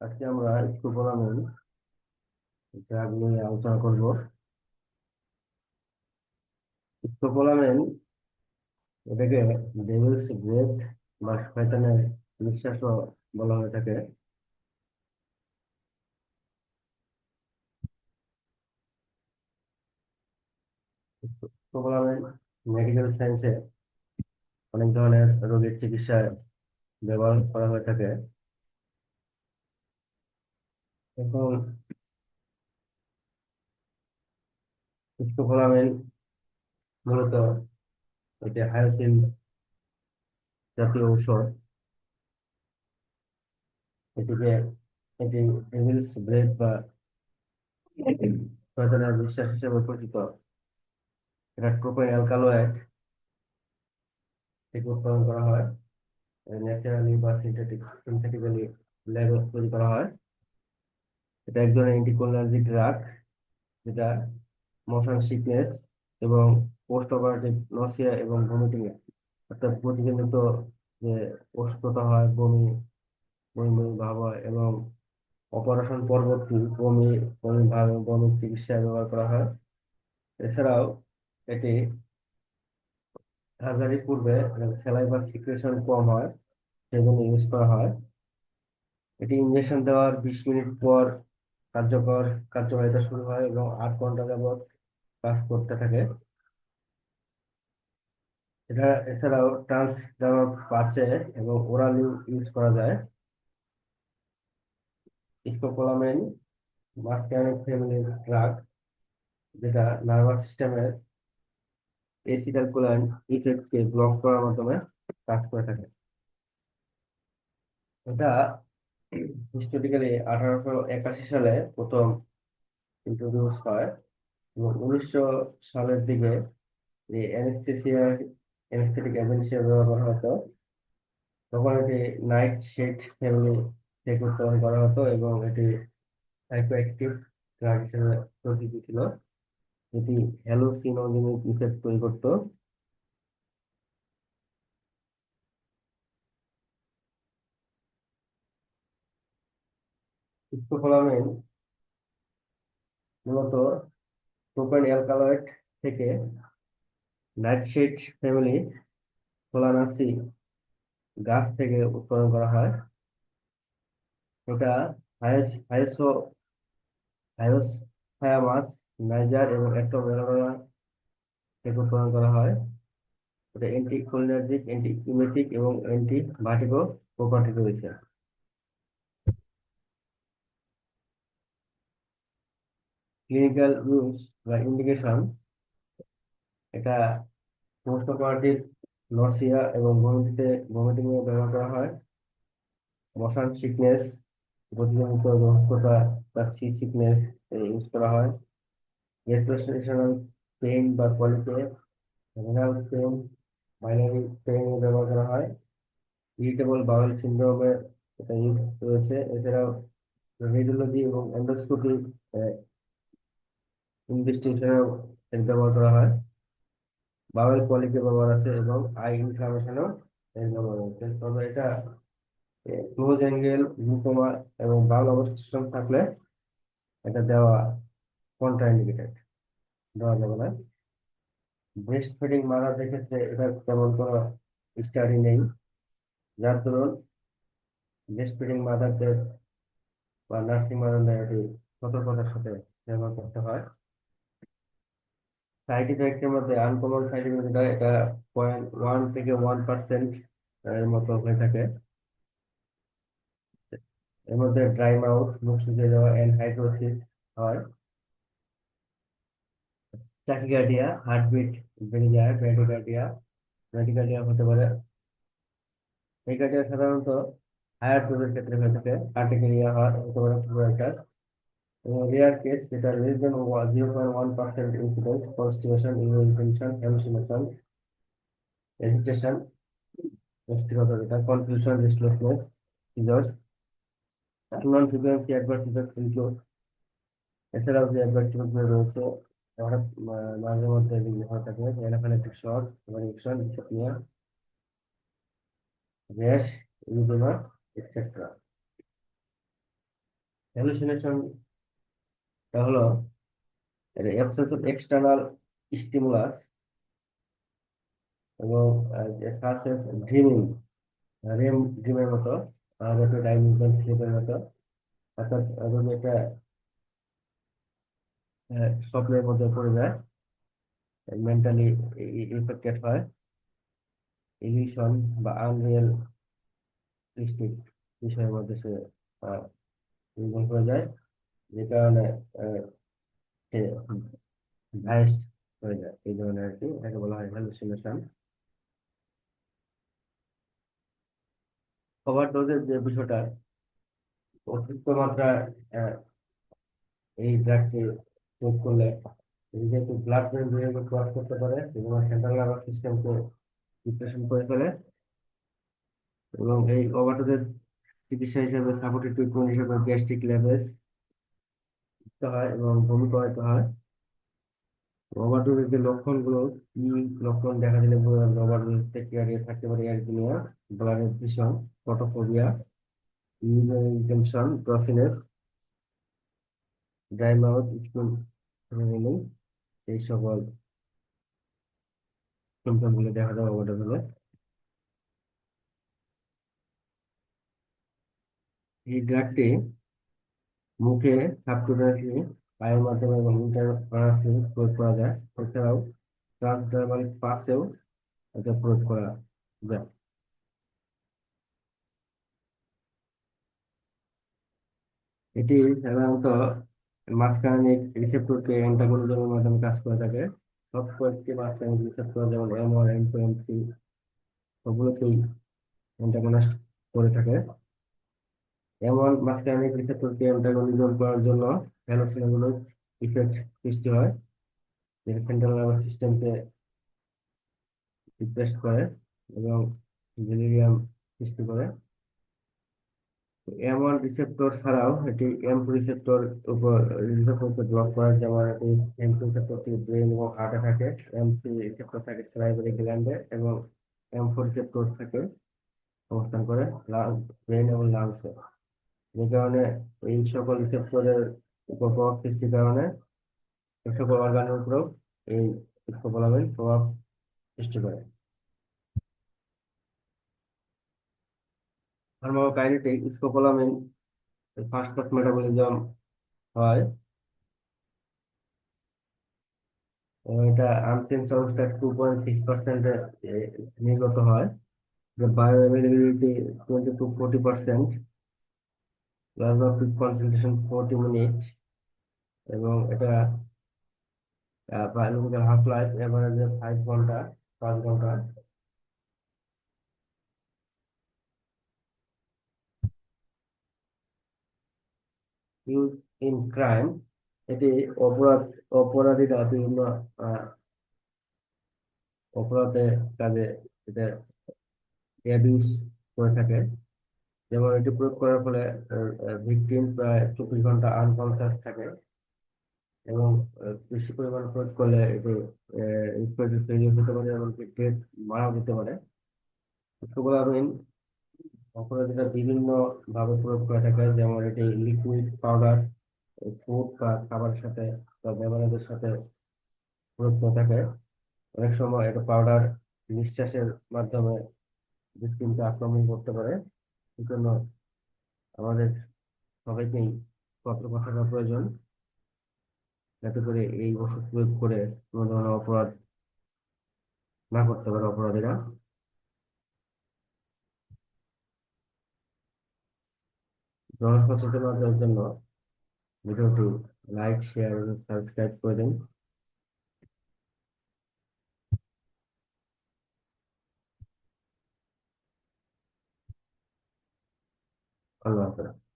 আজকে আমরা scopolamine drug নিয়ে আলোচনা করব। স্কোপোলামিন এটাকে ডেভিলস ব্রেথ বা শয়তানের নিঃশ্বাসও বলা হয়ে থাকে। স্কোপোলামিন মেডিকেল সায়েন্সে অনেক ধরনের রোগের চিকিৎসায় ব্যবহার করা হয়ে থাকে। এখন স্কোপোলামিন মূলত হায়াসিন জাতীয় ঔষধ এটিকে এটি ডেভিলস ব্রেথ বা বিশ্বাস হিসেবে পরিচিত। এটা প্রোপাইন অ্যালকালয়েড থেকে উৎপাদন করা হয়। ন্যাচারালি বা সিনথেটিক সিনথেটিক্যালি ল্যাবে তৈরি করা হয়। এটা এক ধরনের অ্যান্টিকোলার্জিক ড্রাগ যেটা মোশন সিকনেস এবং পোস্ট অপারেটিভ নসিয়া এবং ভমিটিং অর্থাৎ প্রতিজনিত যে অসুস্থতা হয়, বমি বমি বমি ভাব হয় এবং অপারেশন পরবর্তী বমি বমি ভাব বমির চিকিৎসায় ব্যবহার করা হয়। এছাড়াও এটি সার্জারির পূর্বে স্যালাইভার সিক্রেশন কম হয়, সেজন্য ইউজ করা হয়। এটি ইঞ্জেকশন দেওয়ার বিশ মিনিট পর কার্যকর কার্যকারিতা শুরু হয় এবং আট ঘণ্টা যাবৎ কাজ করতে থাকে। এটা এছাড়াও ট্রান্স ট্রান্সডার্মাল পাচে এবং ওরালি ইউজ করা যায়। স্কোপোলামিন মাস্কানিক ফ্যামিলির ড্রাগ যেটা নার্ভাস সিস্টেমের এসিটালকুলাইন ইফেক্টকে ব্লক করার মাধ্যমে কাজ করে থাকে। এটা হিস্টোরিক্যালি আঠারোশো একাশি সালে প্রথম ইন্ট্রোডিউস হয় এবং উনিশশো সালের দিকে যে অ্যানেস্থেসিয়া অ্যানেস্থেটিক ব্যবহার করা হতো, তখন এটি নাইট শেড ফ্যামিলি থেকে উৎপাদন করা হতো এবং এটি সাইকোঅ্যাক্টিভ ড্রাগ হিসেবে পরিচিত ছিল। এটি হ্যালোসিনোজেনিক ইফেক্ট তৈরি করতো। স্কোপোলামিন মূলত প্রোপাইন অ্যালকালয়েড থেকে নাইটশেড ফ্যামিলি সোলানাসি গাছ থেকে উৎপাদন করা হয়। এটা হাইস হাইসো হাইস থায়ামাস নাইজার এবং অ্যাক্টোমেলোরা থেকে উৎপাদন করা হয়। এটা অ্যান্টি কোলিনার্জিক অ্যান্টি ইমেটিক এবং অ্যান্টি ভার্টিগো প্রপার্টি রয়েছে। ক্লিনিক্যাল ইউজ বা ইন্ডিকেশন এটা পোস্ট পার্টির নসিয়া এবং ভমিটিতে ভমিটিং এ ব্যবহার করা হয়। মশান সিকনেস প্রতিজনিত অসুস্থতা বা সি সিকনেস ইউজ করা হয়। গ্যাস্ট্রোস্টেশনাল পেইন বা রেনাল পেইন বাইনারি পেইন ব্যবহার করা হয়। ইরিটেবল বাউল সিন্ড্রোমে এটা ইউজ রয়েছে। এছাড়াও রেডিওলজি এবং এন্ডোস্কোপি ব্যবহার করা হয়। বাউল পলিকে ব্যবহার আছে এবং আই ইনফ্লামেশনও ব্যবহার তবে এটা ক্লোজ অ্যাঙ্গেল গ্লুকোমা এবং বাউল অবস্ট্রাকশন থাকলে এটা দেওয়া কন্ট্রাইন্ডিকেটেড দেওয়া যাবে না। ব্রেস্ট ফিডিং মাদারদের ক্ষেত্রে এটা তেমন কোনো স্টাডি নেই। যার দরুন ব্রেস্ট ফিডিং মাদারদের বা নার্সিং মাদারদের এটি সতর্কতার সাথে ব্যবহার করতে হয়। সাইড ইফেক্টের মধ্যে আনকমন সাইড ইফেক্ট এটা পয়েন্ট ওয়ান থেকে ওয়ান পার্সেন্ট এর মতো হয়ে থাকে। এর মধ্যে ড্রাই মাউথ মুখ শুকিয়ে যাওয়া এন্ড হাইড্রোসিস হয়। ট্যাকিকার্ডিয়া হার্টবিট বেড়ে যায় ব্র্যাডিকার্ডিয়া ব্র্যাডিকার্ডিয়া হতে পারে ব্র্যাডিকার্ডিয়া সাধারণত হায়ার ডোজের ক্ষেত্রে হয়ে থাকে আর্টিকেরিয়া হয় হতে পারে প্লুরাইটাস এবং রেয়ার কেস যেটা less than zero point one percent incidence constipation infection hallucination agitation ব্যক্তিগত যেটা confusion restlessness seizures non frequency adverse effect include এছাড়াও যে অ্যাডভার্স ইফেক্ট রয়েছে হঠাৎ মাঝে মধ্যে থাকে anaphylactic shock infection dyspnoea rash erythema, etc. Hallucination টা হলো অ্যাবসেন্স অফ এক্সটার্নাল স্টিমুলাস এবং সাসেস ড্রিমিং রেম ড্রিমের মতো আই মুভমেন্ট স্লিপের মতো অর্থাৎ আহ, স্বপ্নের মধ্যে পড়ে যায় মেন্টালি ইফেক্টেড হয় ইলিউশন বা আনরিয়েল বিষয়ের মধ্যে সে নির্ভর করে যায় যে কারণে সে ভাইস্ট হয়ে যায় এই ধরনের আর কি এটাকে বলা হয় হ্যালুসিনেশন ওভারডোজের যে বিষয়টা অতিরিক্ত মাত্রায় আহ, এই ড্রাগটি প্রয়োগ করলে যেহেতু ব্লাড ব্রেন বিহেভিয়ার ক্রস করতে পারে এবং সেন্ট্রাল নার্ভাস সিস্টেমকে ডিপ্রেশন করে ফেলে এবং এই ওভারডোজের চিকিৎসা হিসেবে সাপোর্টিভ ট্রিটমেন্ট হিসেবে গ্যাস্ট্রিক লেভেস হয় এবং বমি করাতে হয় ওভারডোজের যে লক্ষণগুলো কি লক্ষণ দেখা দিলে থেকে এড়িয়ে থাকতে পারে অ্যারজিনিয়া ব্লাডের ভীষণ photophobia urinary retention drowsiness dry mouth school reeling এই সকল সিমটমগুলো দেখা যায় ওভারডোজ হলে এই ড্রাগটি মুখে সাবকুটারাসলি পায়ের মাধ্যমে এবং প্রয়োগ করা যায় এছাড়াও ট্রান্সডার্মাল পাসেও এটা প্রয়োগ করা যায় এটি সাধারণত মাসকারণিক রিসেপ্টরকে অ্যান্টাগনিজমের মাধ্যমে কাজ করে থাকে। সব কয়েকটি মাসকারণিক রিসেপ্টর যেমন M one M two M three সবগুলোকেই antagonist করে থাকে। এমন মাসকারণিক রিসেপ্টরকে অ্যান্টাগনিজম করার জন্য হ্যালোসিনগুলোর ইফেক্ট সৃষ্টি হয়। যেটা সেন্ট্রাল নার্ভাস সিস্টেমকে ডিপ্রেস করে এবং ডেলিরিয়াম সৃষ্টি করে। এম ওয়ান রিসেপ্টর ছাড়াও এটি এম টু রিসেপ্টর উপর রিসেপ্টরকে ব্লক করার যেমন এটি এম টু রিসেপ্টরটি ব্রেন এবং হার্টে থাকে এম থ্রি রিসেপ্টর থাকে সেলাইভারি গ্ল্যান্ডে এবং এম ফোর রিসেপ্টর থাকে অবস্থান করে ব্রেন এবং লাংসে যে কারণে এই সকল রিসেপ্টরের উপর প্রভাব সৃষ্টির কারণে সকল অর্গানের উপরেও এই স্কোপোলামিন প্রভাব সৃষ্টি করে। Pharmacokinetic scopolamine first pass metabolism হয়। এটা আনসেন্স অবস্থায় টু পয়েন্ট সিক্স পার্সেন্টে নির্গত হয়। Bioavailability twenty to forty percent plasma peak concentration forty minute এবং এটা বায়োলজিক্যাল হাফ লাইফ এভারেজে ফাইভ ঘণ্টা, পাঁচ ঘণ্টা। ইউজ ইন ক্রাইম এটি অপরাধ অপরাধীরা বিভিন্ন আহ, অপরাধে কাজে এটা অ্যাবিউজ করে থাকে। যেমন এটি প্রয়োগ করার ফলে ভিকটিম প্রায় চব্বিশ ঘণ্টা আনকনসাস থাকে। এবং বেশি পরিমাণ প্রয়োগ করলে এটি হতে পারে এমনকি ডেথ মারাও যেতে পারে। স্কোপোলামিন অপরাধীরা বিভিন্ন ভাবে প্রয়োগ করে থাকে, যেমন এটি লিকুইড পাউডার ফুড বা খাবারের সাথে বা বেমানাদের সাথে প্রয়োগ করে থাকে। অনেক সময় এটা পাউডার নিঃশ্বাসের মাধ্যমে ভিকটিমকে আক্রমণ করতে পারে। এই জন্য আমাদের সবাইকেই সতর্ক থাকা প্রয়োজন, যাতে করে এই ওষুধ প্রয়োগ করে কোনো ধরনের অপরাধ না করতে পারে অপরাধীরা। জনসচেতনতার জন্য ভিডিওটি লাইক শেয়ার এবং সাবস্ক্রাইব করে দিন। আল্লাহ হাফেজ।